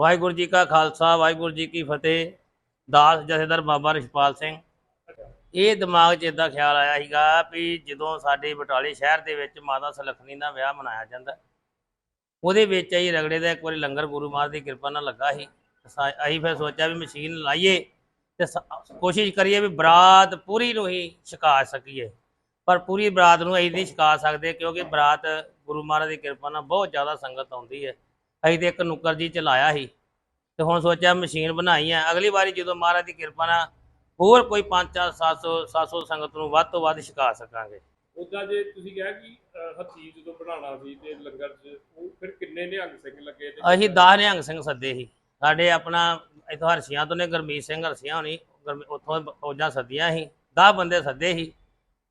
ਵਾਹਿਗੁਰੂ ਜੀ ਕਾ ਖਾਲਸਾ, ਵਾਹਿਗੁਰੂ ਜੀ ਕੀ ਫਤਿਹ। ਦਾਸ ਜਥੇਦਾਰ ਬਾਬਾ ਰਿਸ਼ਪਾਲ ਸਿੰਘ। ਇਹ ਦਿਮਾਗ 'ਚ ਇਦਾਂ ਖਿਆਲ ਆਇਆ ਸੀਗਾ ਵੀ ਜਦੋਂ ਸਾਡੇ ਬਟਾਲੇ ਸ਼ਹਿਰ ਦੇ ਵਿੱਚ ਮਾਤਾ ਸੁਲੱਖਣੀ ਦਾ ਵਿਆਹ ਮਨਾਇਆ ਜਾਂਦਾ, ਉਹਦੇ ਵਿੱਚ ਅਸੀਂ ਰਗੜੇ ਦਾ ਇੱਕ ਵਾਰੀ ਲੰਗਰ ਗੁਰੂ ਮਹਾਰਾਜ ਦੀ ਕਿਰਪਾ ਨਾਲ ਲੱਗਾ ਸੀ। ਅਸੀਂ ਫਿਰ ਸੋਚਿਆ ਵੀ ਮਸ਼ੀਨ ਲਾਈਏ ਤੇ ਸ- ਕੋਸ਼ਿਸ਼ ਕਰੀਏ ਵੀ ਬਰਾਤ ਪੂਰੀ ਨੂੰ ਹੀ ਛਕਾ ਸਕੀਏ। ਪਰ ਪੂਰੀ ਬਰਾਤ ਨੂੰ ਅਸੀਂ ਨਹੀਂ ਛਕਾ ਸਕਦੇ ਕਿਉਂਕਿ ਬਰਾਤ ਗੁਰੂ ਮਹਾਰਾਜ ਦੀ ਕਿਰਪਾ ਨਾਲ ਬਹੁਤ ਜ਼ਿਆਦਾ ਸੰਗਤ ਆਉਂਦੀ ਹੈ। ਅਸੀਂ ਤੇ ਇੱਕ ਨੁੱਕਰ ਜੀ ਚਲਾਇਆ ਸੀ ਤੇ ਹੁਣ ਸੋਚਿਆ ਮਸ਼ੀਨ ਬਣਾਈ ਹੈ ਅਗਲੀ ਵਾਰੀ ਜਦੋਂ ਮਹਾਰਾਜ ਦੀ ਕਿਰਪਾ ਨਾਲ ਹੋਰ ਕੋਈ 5 700 700 ਸੰਗਤ ਨੂੰ ਵੱਧ ਤੋਂ ਵੱਧ ਛਕਾ ਸਕਾਂਗੇ। ਉਦਾਂ ਜੇ ਤੁਸੀਂ ਕਿਹਾ ਕਿ ਹੱਥੀ ਜਦੋਂ ਬਣਾਉਣਾ ਸੀ ਤੇ ਲੰਗਰ 'ਚ ਉਹ ਫਿਰ ਕਿੰਨੇ ਨਿਹੰਗ ਸਿੰਘ ਲੱਗੇ ਤੇ ਅਸੀਂ ਦਸ ਨਿਹੰਗ ਸਿੰਘ ਸੱਦੇ ਸੀ। ਸਾਡੇ ਆਪਣਾ ਇਥੋਂ ਹਰਸੀਆਂ ਤੋਂ ਨੇ ਗਰਮੀਤ ਸਿੰਘ ਹਰਸੀਆਂ ਹੋਣੀ ਉੱਥੋਂ ਫੌਜਾਂ ਸੱਦੀਆਂ ਸੀ। 10 ਬੰਦੇ ਸੱਦੇ ਸੀ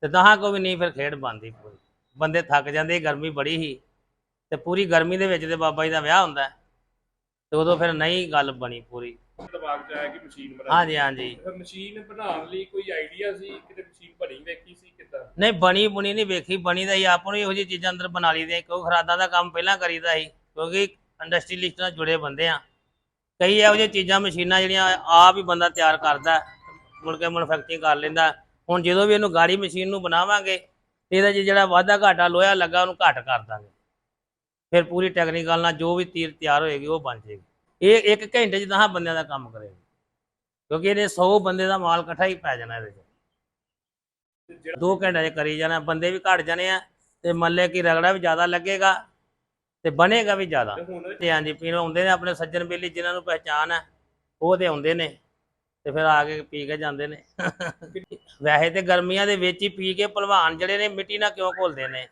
ਤੇ ਦਹਾਂ ਕੋ ਵੀ ਨਹੀਂ ਫਿਰ ਖੇਡ ਬੰਦੀ ਪੂਰੀ ਬੰਦੇ ਥੱਕ ਜਾਂਦੇ ਗਰਮੀ ਬੜੀ ਸੀ। ਤੇ ਪੂਰੀ ਗਰਮੀ ਦੇ ਵਿੱਚ ਤੇ ਬਾਬਾ ਜੀ ਦਾ ਵਿਆਹ ਹੁੰਦਾ ਹੈ। ਤੇ ਉਦੋਂ ਫਿਰ ਨਹੀਂ ਗੱਲ ਬਣੀ ਪੂਰੀ। ਦਿਮਾਗ 'ਚ ਆਇਆ ਕਿ ਮਸ਼ੀਨ ਬਣਾ ਹਾਂਜੀ ਹਾਂਜੀ। ਫਿਰ ਮਸ਼ੀਨ ਬਣਾਉਣ ਲਈ ਕੋਈ ਆਈਡੀਆ ਸੀ? ਕਿਤੇ ਮਸ਼ੀਨ ਬਣੀ ਵੇਖੀ ਸੀ ਕਿੱਦਾਂ? ਨਹੀਂ ਬਣੀ ਬੁਣੀ ਨਹੀਂ ਵੇਖੀ। ਬਣੀ ਤਾਂ ਹੀ ਆਪ ਨੂੰ ਇਹੋ ਜਿਹੀ ਚੀਜ਼ਾਂ ਅੰਦਰ ਬਣਾ ਲਈਦੀਆਂ ਕਿਉਂਕਿ ਖਰਾਦਾਂ ਦਾ ਕੰਮ ਪਹਿਲਾਂ ਕਰੀਦਾ ਸੀ। ਕਿਉਂਕਿ ਇੰਡਸਟਰੀਲਿਸਟ ਨਾਲ ਜੁੜੇ ਬੰਦੇ ਆ। ਕਈ ਇਹੋ ਜਿਹੀਆਂ ਚੀਜ਼ਾਂ ਮਸ਼ੀਨਾਂ ਜਿਹੜੀਆਂ ਆਪ ਹੀ ਬੰਦਾ ਤਿਆਰ ਕਰਦਾ ਮੁੜ ਕੇ ਮੈਨੂਫੈਕਚਰਿੰਗ ਕਰ ਲੈਂਦਾ ਹੁਣ ਜਦੋਂ ਵੀ ਇਹਨੂੰ ਗਾੜੀ ਮਸ਼ੀਨ ਨੂੰ ਬਣਾਵਾਂਗੇ ਇਹਦਾ 'ਚ ਜਿਹੜਾ ਵਾਧਾ ਘਾਟਾ ਲੋਹਾ ਲੱਗਾ ਉਹਨੂੰ ਘੱਟ ਕਰ ਦਾਂਗੇ। ਫਿਰ ਪੂਰੀ ਟੈਕਨੀਕਲ ਨਾਲ ਜੋ ਵੀ ਤੀਰ ਤਿਆਰ ਹੋਏਗੀ ਉਹ ਬਣ ਜਾਏਗੀ। ਇਹ ਇੱਕ ਘੰਟੇ 'ਚ ਦਸਾਂ ਬੰਦਿਆਂ ਦਾ ਕੰਮ ਕਰੇਗਾ। ਕਿਉਂਕਿ ਇਹਦੇ 100 ਬੰਦੇ ਦਾ ਮਾਲ ਇਕੱਠਾ ਹੀ ਪੈ ਜਾਣਾ ਇਹਦੇ 'ਚ। ਦੋ ਘੰਟੇ 'ਚ ਕਰੀ ਜਾਣਾ ਬੰਦੇ ਵੀ ਘਟ ਜਾਣੇ ਆ ਤੇ ਮੱਲੇ ਕੀ ਰਗੜਾ ਵੀ ਜ਼ਿਆਦਾ ਲੱਗੇਗਾ ਤੇ ਬਣੇਗਾ ਵੀ ਜ਼ਿਆਦਾ। ਤੇ ਹਾਂਜੀ ਪੀਣ ਆਉਂਦੇ ਨੇ ਆਪਣੇ ਸੱਜਣ ਬੇਲੀ ਜਿਨ੍ਹਾਂ ਨੂੰ ਪਹਿਚਾਨ ਹੈ ਉਹ ਤੇ ਆਉਂਦੇ ਨੇ ਤੇ ਫਿਰ ਆ ਕੇ ਪੀ ਕੇ ਜਾਂਦੇ ਨੇ। ਵੈਸੇ ਤੇ ਗਰਮੀਆਂ ਦੇ ਵਿੱਚ ਹੀ ਪੀ ਕੇ ਭਲਵਾਨ ਜਿਹੜੇ ਨੇ ਮਿੱਟੀ ਨਾਲ ਕਿਉਂ ਘੋਲਦੇ ਨੇ?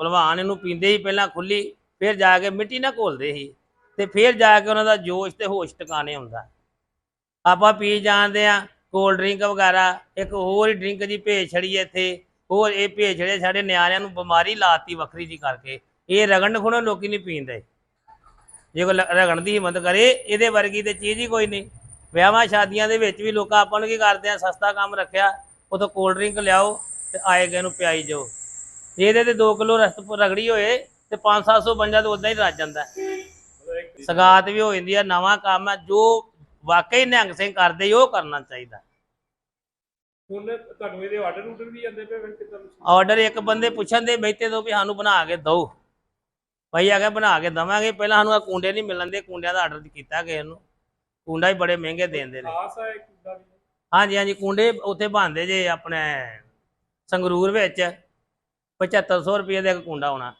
ਭਲਵਾਨ ਇਹਨੂੰ ਪੀਂਦੇ ਹੀ ਪਹਿਲਾਂ ਖੁੱਲੀ ਫਿਰ ਜਾ ਕੇ ਮਿੱਟੀ ਨਾਲ ਘੋਲਦੇ ਸੀ ਤੇ ਫਿਰ ਜਾ ਕੇ ਉਹਨਾਂ ਦਾ ਜੋਸ਼ ਤੇ ਹੋਸ਼ ਟਿਕਾਣੇ ਹੁੰਦਾ। ਆਪਾਂ ਪੀ ਜਾਂਦੇ ਆ ਕੋਲਡ ਡਰਿੰਕ ਵਗੈਰਾ, ਇੱਕ ਹੋਰ ਹੀ ਡਰਿੰਕ ਜੀ ਭੇਜ ਛੜੀ ਇੱਥੇ, ਹੋਰ ਇਹ ਭੇਜ ਛੜੇ ਸਾਡੇ ਨਿਆਣਿਆਂ ਨੂੰ ਬਿਮਾਰੀ ਲਾਤੀ ਵੱਖਰੀ ਜੀ ਕਰਕੇ। ਇਹ ਰਗਣ ਖੁਣੋ ਲੋਕੀ ਨਹੀਂ ਪੀਂਦੇ। ਜੇ ਕੋਈ ਲ- ਰਗਣ ਦੀ ਹਿੰਮਤ ਕਰੇ, ਇਹਦੇ ਵਰਗੀ ਤੇ ਚੀਜ਼ ਹੀ ਕੋਈ ਨਹੀਂ। ਵਿਆਹਾਂ ਸ਼ਾਦੀਆਂ ਦੇ ਵਿੱਚ ਵੀ ਲੋਕਾਂ ਆਪਾਂ ਨੂੰ ਕੀ ਕਰਦੇ ਆ, ਸਸਤਾ ਕੰਮ ਰੱਖਿਆ ਉਦੋਂ ਕੋਲਡ ਡਰਿੰਕ ਲਿਆਓ ਤੇ ਆਏ ਗਏ ਨੂੰ ਪਿਆਈ ਜਾਓ। ਇਹਦੇ ਤੇ 2 ਕਿਲੋ ਰਸਤ ਰਗੜੀ ਹੋਏ ਤੇ 5-700 ਬੰਜਾ ਤੇ ਉਦਾਂ ਹੀ ਰੱਜ ਜਾਂਦਾ ਸਗਾਤ ਵੀ ਹੋ ਜਾਂਦੀ ਆ ਨਵਾਂ ਕੰਮ ਹੈ ਜੋ ਵਾਕਈ ਨਿਹੰਗ ਸਿੰਘ ਕਰਦੇ ਉਹ ਕਰਨਾ ਚਾਹੀਦਾ। ਹੁਣ ਤੁਹਾਨੂੰ ਇਹਦੇ ਆਰਡਰ ਉਡਰ ਵੀ ਜਾਂਦੇ ਪਏ ਫਿਰ ਕਿੱਦਾਂ ਆਰਡਰ ਇੱਕ ਬੰਦੇ ਪੁੱਛਣ ਦੇ ਬੈਠੇ ਤੋਂ ਵੀ ਸਾਨੂੰ ਬਣਾ ਕੇ ਦਿਓ। ਭਾਈ ਆ ਕੇ ਬਣਾ ਕੇ ਦਵਾਂਗੇ। ਪਹਿਲਾਂ ਸਾਨੂੰ ਆ ਕੁੰਡੇ ਨਹੀਂ ਮਿਲਣ ਦੇ ਕੁੰਡਿਆਂ ਦਾ ਆਰਡਰ ਕੀਤਾ ਕਿਸੇ ਨੂੰ। ਕੁੰਡਾ ਹੀ ਬੜੇ ਮਹਿੰਗੇ ਦੇਂਦੇ ਨੇ। ਹਾਂਜੀ ਹਾਂਜੀ ਕੁੰਡੇ ਉੱਥੇ ਬਣਦੇ ਜੇ ਆਪਣੇ ਸੰਗਰੂਰ ਵਿੱਚ। 7500 ਰੁਪਏ ਦਾ ਇੱਕ ਕੁੰਡਾ ਹੋਣਾ।